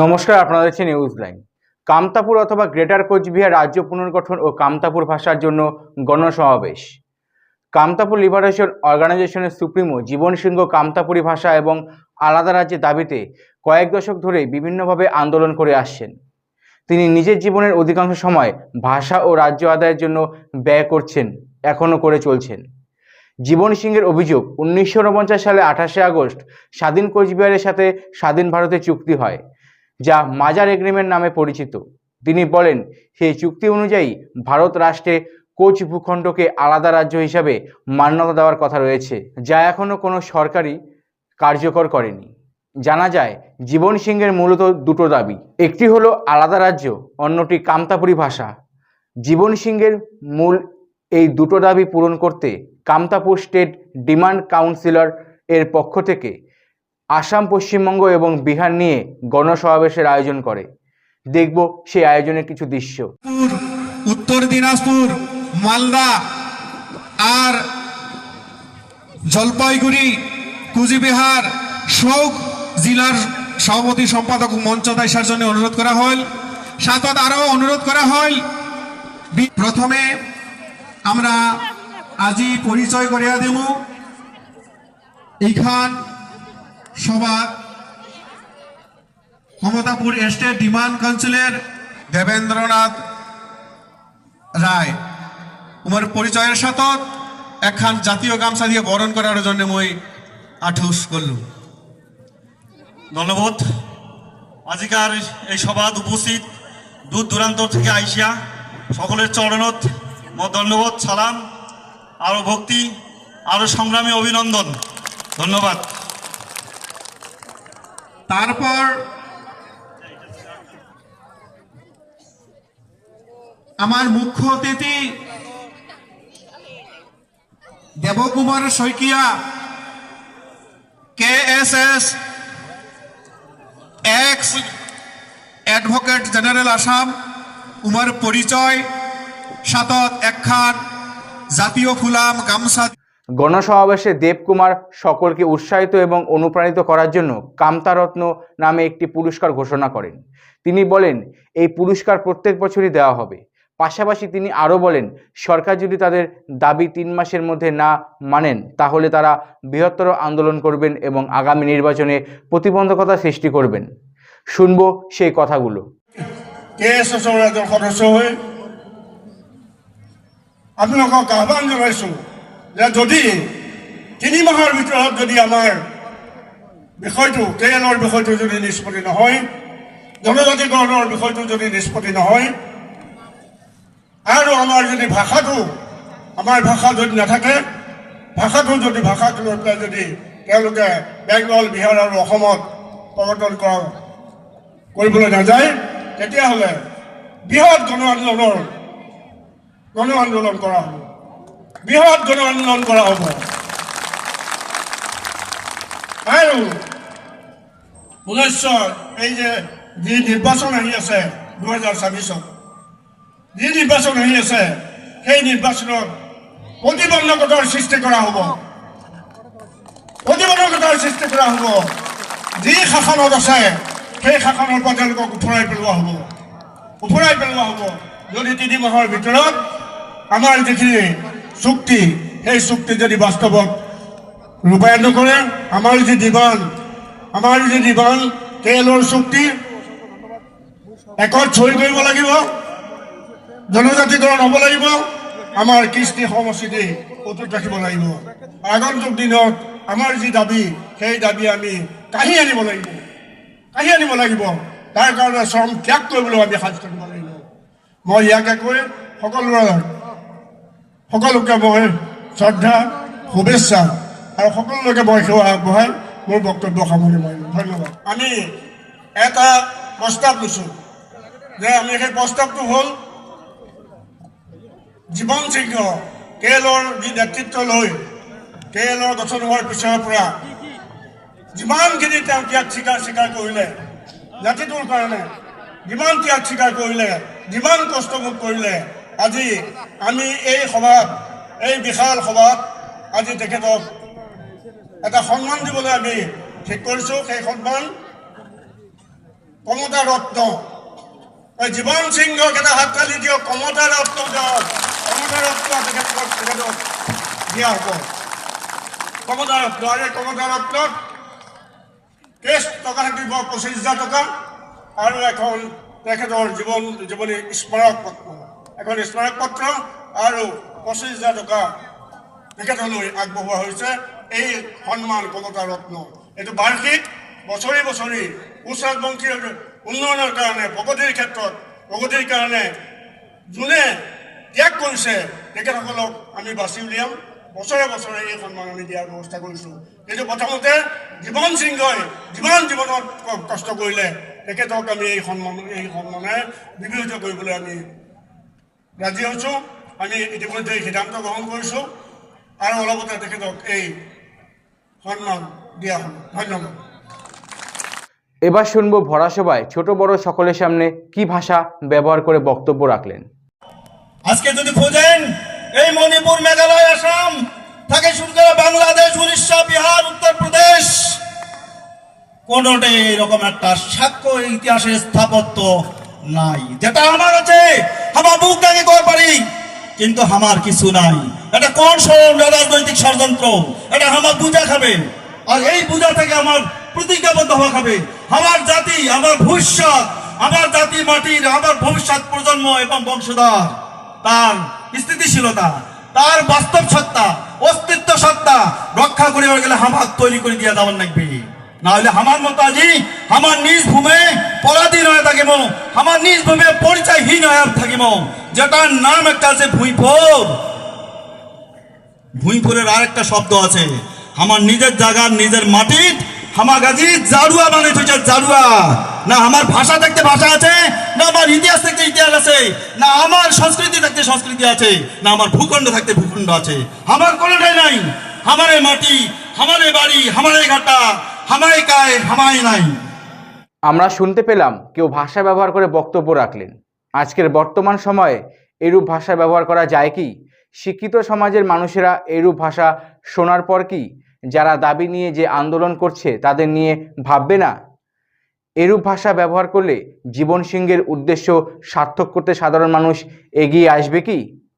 নমস্কার, আপনারা দেখছেন নিউজ লাইন কামতাপুর অথবা গ্রেটার কোচবিহার রাজ্য পুনর্গঠন ও কামতাপুর ভাষার জন্য গণসমাবেশ। কামতাপুর লিবারেশন অর্গানাইজেশনের সুপ্রিমো জীবন সিংহ কামতাপুরী ভাষা এবং আলাদা রাজ্যের দাবিতে কয়েক দশক ধরে বিভিন্নভাবে আন্দোলন করে আসছেন। তিনি নিজের জীবনের অধিকাংশ সময় ভাষা ও রাজ্য আদায়ের জন্য ব্যয় করছেন, এখনও করে চলছেন। জীবন সিংহের অভিযোগ, উনিশশো উনপঞ্চাশ সালে আঠাশে আগস্ট স্বাধীন কোচবিহারের সাথে স্বাধীন ভারতে চুক্তি হয়। যা মাজার এগ্রিমেন্ট নামে পরিচিত। তিনি বলেন, সেই চুক্তি অনুযায়ী ভারত রাষ্ট্রে কোচ ভূখণ্ডকে আলাদা রাজ্য হিসাবে মান্যতা দেওয়ার কথা রয়েছে, যা এখনও কোনো সরকারি কার্যকর করেনি। জানা যায়, জীবন সিংহের মূলত দুটো দাবি। একটি হলো আলাদা রাজ্য, অন্যটি কামতাপুরী ভাষা। জীবন সিংহের মূল এই দুটো দাবি পূরণ করতে কামতাপুর স্টেট ডিমান্ড কাউন্সিলর এর পক্ষ থেকে আসাম, পশ্চিমবঙ্গ এবং বিহার নিয়ে গণসমাবেশের আয়োজন করে। দেখব সেই আয়োজনের কিছু দৃশ্য। উত্তর দিনাজপুর, মালদা আর জলপাইগুড়ি, কুচবিহার সব জেলার সভাপতি সম্পাদক মঞ্চ দেখার জন্য অনুরোধ করা হল। সাথত আরও অনুরোধ করা হল প্রথমে আমরা আজি পরিচয় করিয়া দেব। এইখান সভা মমতাপুর স্টেট ডিমান্ড কাউন্সিলের দেবেন্দ্রনাথ রায়। উমার পরিচয়ের সাথে একখান জাতীয় গামছা দিয়ে বরণ করার জন্য মই আঠুস করলু ধন্যবাদ। আজিকার এই সভাত উপস্থিত দূর দূরান্ত থেকে আইসিয়া সকলের চরণত মো ধন্যবাদ, সালাম, আরও ভক্তি, আরও সংগ্রামী অভিনন্দন। ধন্যবাদ। তারপর আমার মুখ্য অতিথি Debkumar Saikia K S S ex advocate general Assam, উমার পরিচয়, সাতত একখান, জাতীয় ফুলাম গামছা গণসমাবেশে দেবকুমার সকলকে উৎসাহিত এবং অনুপ্রাণিত করার জন্য কামতারত্ন নামে একটি পুরস্কার ঘোষণা করেন। তিনি বলেন, এই পুরস্কার প্রত্যেক বছরই দেওয়া হবে। পাশাপাশি তিনি আরও বলেন, সরকার যদি তাদের দাবি তিন মাসের মধ্যে না মানেন, তাহলে তারা বৃহত্তর আন্দোলন করবেন এবং আগামী নির্বাচনে প্রতিবন্ধকতা সৃষ্টি করবেন। শুনব সেই কথাগুলো। কে এছ এছৰ এজন সদস্য হৈ আপোনালোকক আহ্বান জনাইছোঁ। যে যদি তিনি মাহৰ ভিতৰত যদি আমাৰ বিষয়টো কে বিষয়টো যদি নিষ্পত্তি নহয় জনজাতিকৰণৰ বিষয়টো যদি নিষ্পত্তি নহয় আৰু আমাৰ যদি ভাষাটো আমাৰ ভাষা যদি নাথাকে ভাষাটো যদি ভাষাটো লৈ পেলাই যদি তেওঁলোকে বেংগল বিহাৰ আৰু অসমত প্ৰৱৰ্তন কৰা কৰিবলৈ নাযায় তেতিয়াহ'লে বৃহৎ গণ আন্দোলনৰ গণ আন্দোলন কৰা হ'ব বৃহৎ গণ আন্দোলন কৰা হ'ব। আৰু ঊনৈছশ এই যে যি নিৰ্বাচন আহি আছে, দুহেজাৰ ছাব্বিছত, যি নিৰ্বাচন আহি আছে, সেই নিৰ্বাচনত প্ৰতিবন্ধকতাৰ সৃষ্টি কৰা হ'ব। প্ৰতিবন্ধকতাৰ সৃষ্টি কৰা হ'ব। যি শাসনত আছে, সেই শাসনৰ পৰা তেওঁলোকক উফৰাই পেলোৱা হ'ব। উফৰাই পেলোৱা হ'ব। যদি তিনি মাহৰ ভিতৰত আমাৰ যিখিনি চুক্তি সেই চুক্তি যদি বাস্তৱত ৰূপায়ণ নকৰে, আমাৰ যি ডিমাণ্ড আমাৰ যি ডিমাণ্ড তেলৰ চুক্তি, একত চহী কৰিব লাগিব, জনজাতিকৰণ হ'ব লাগিব, আমাৰ কৃষ্টি সংস্কৃতি অটুট ৰাখিব লাগিব। আগন্তুক দিনত আমাৰ যি দাবি, সেই দাবি আমি কাঢ়ি আনিব লাগিব। কাঢ়ি আনিব লাগিব। তাৰ কাৰণে শ্ৰম ত্যাগ কৰিবলৈ আমি সাজ থাকিব লাগিব। মই ইয়াকে কৈ সকলোৰে সকলোকে মই শ্ৰদ্ধা, শুভেচ্ছা আৰু সকলোকে মই সেৱা আগবঢ়াই মোৰ বক্তব্য সামৰণি মাৰিলোঁ ধন্যবাদ। আমি এটা প্ৰস্তাৱ লৈছোঁ যে আমি সেই প্ৰস্তাৱটো হ'ল জীৱন সিংহ কে এলৰ যি নেতৃত্ব লৈ কে এলৰ গঠন হোৱাৰ পিছৰ পৰা যিমানখিনি তেওঁ ত্যাগ স্বীকাৰ স্বীকাৰ কৰিলে, জাতিটোৰ কাৰণে যিমান ত্যাগ স্বীকাৰ কৰিলে, যিমান কষ্ট ভোগ কৰিলে আজি আমি এই সভাত, এই বিশাল সভাত আজি তেখেতক এটা সন্মান দিবলৈ আমি ঠিক কৰিছোঁ, সেই সন্মান। কমতা এই জীৱন সিংহক এটা হাততালি দিয়ক, কমতা ৰত্ন দিয়ক, কমতা ৰত্ন তেখেতক তেখেতক দিয়া হ'ব। কমতা ৰত্ন, আৰু কমতা ৰত্নত কেছ টকা থাকিব, পঁচিছ হাজাৰ টকা, আৰু এখন তেখেতৰ জীৱন জীৱনী স্মাৰক পত্ৰ এখন স্মাৰক পত্ৰ আৰু পঁচিছ হাজাৰ টকা তেখেতলৈ আগবঢ়োৱা হৈছে। এই সন্মান কমতা ৰত্ন। এইটো বাৰ্ষিক, বছৰি বছৰি কোচ ৰাজবংশীৰ উন্নয়নৰ কাৰণে, প্ৰগতিৰ ক্ষেত্ৰত, প্ৰগতিৰ কাৰণে যোনে ত্যাগ কৰিছে, তেখেতসকলক আমি বাছি উলিয়াম বছৰে বছৰে এই সন্মান আমি দিয়াৰ ব্যৱস্থা কৰিছোঁ। কিন্তু প্ৰথমতে জীৱন সিংহই যিমান জীৱনত কষ্ট কৰিলে, তেখেতক আমি এই সন্মান, এই সন্মানে বিবেচিত কৰিবলৈ আমি ৰাজি হৈছোঁ। আমি ইতিমধ্যে সিদ্ধান্ত গ্ৰহণ কৰিছোঁ আৰু অলপতে তেখেতক এই সন্মান দিয়া হ'ব ধন্যবাদ। এবার শুনব ভরা সভায় ছোট বড় সকলের সামনে কি ভাষা ব্যবহার করে বক্তব্য রাখলেন আজকে যদি খোঁজেন এই মণিপুর মেঘালয় আসাম থাকে শুরু করে বাংলাদেশ উড়িষ্যা বিহার উত্তরপ্রদেশ কোনটাই এরকম একটা সাক্ষ্য ইতিহাসের স্থাপত্য নাই। যেটা আমার আছে আমার বুক দাগে কর পারি? কিন্তু আমার কিছু নাই। এটা কোন রাজনৈতিক ষড়যন্ত্র। এটা আমার বুঝা খাবে। আর এই বুঝা থেকে আমার প্রতিজ্ঞাবদ্ধ হওয়া খাবে। আমার জাতি, আমার ভবিষ্যৎ, আমার জাতি মাটির, আমার ভবিষ্যৎ প্রজন্ম এবং বংশধর, তার স্থিতিশীলতা, তার বাস্তব সত্তা, অস্তিত্ব সত্তা রক্ষা করে গেলে হামাক তৈরি করে দিয়ে যাওয়ার লাগবে। না আমার মতো আমার নিজ ভূমে পরাধীন হয়ে থাকিব। আমার নিজ ভূমে পরিচয়হীন হয়ে থাকিব। যেটার নাম একটা আছে ভুঁইফোরের আরেকটা শব্দ আছে। আমার নিজের জায়গার নিজের মাটির আমার গাজি জারুয়া মানে হচ্ছে জারুয়া। না আমার ভাষা থাকতে ভাষা আছে, না আমার ইতিহাস থাকতে ইতিহাস আছে, না আমার সংস্কৃতি থাকতে সংস্কৃতি আছে, না আমার ভূখণ্ড থাকতে ভূখণ্ড আছে। আমার কোনোটাই নাই। আমার মাটি, আমার বাড়ি, আমার ঘাটা আমরা শুনতে পেলাম কেউ ভাষা ব্যবহার করে বক্তব্য রাখলেন। আজকের বর্তমান সময়ে এরূপ ভাষা ব্যবহার করা যায় কি? শিক্ষিত সমাজের মানুষেরা এরূপ ভাষা শোনার পর কি? যারা দাবি নিয়ে যে আন্দোলন করছে, তাদের নিয়ে ভাববে না? এরূপ ভাষা ব্যবহার করলে জীবন সিংহের উদ্দেশ্য সার্থক করতে সাধারণ মানুষ এগিয়ে আসবে কি?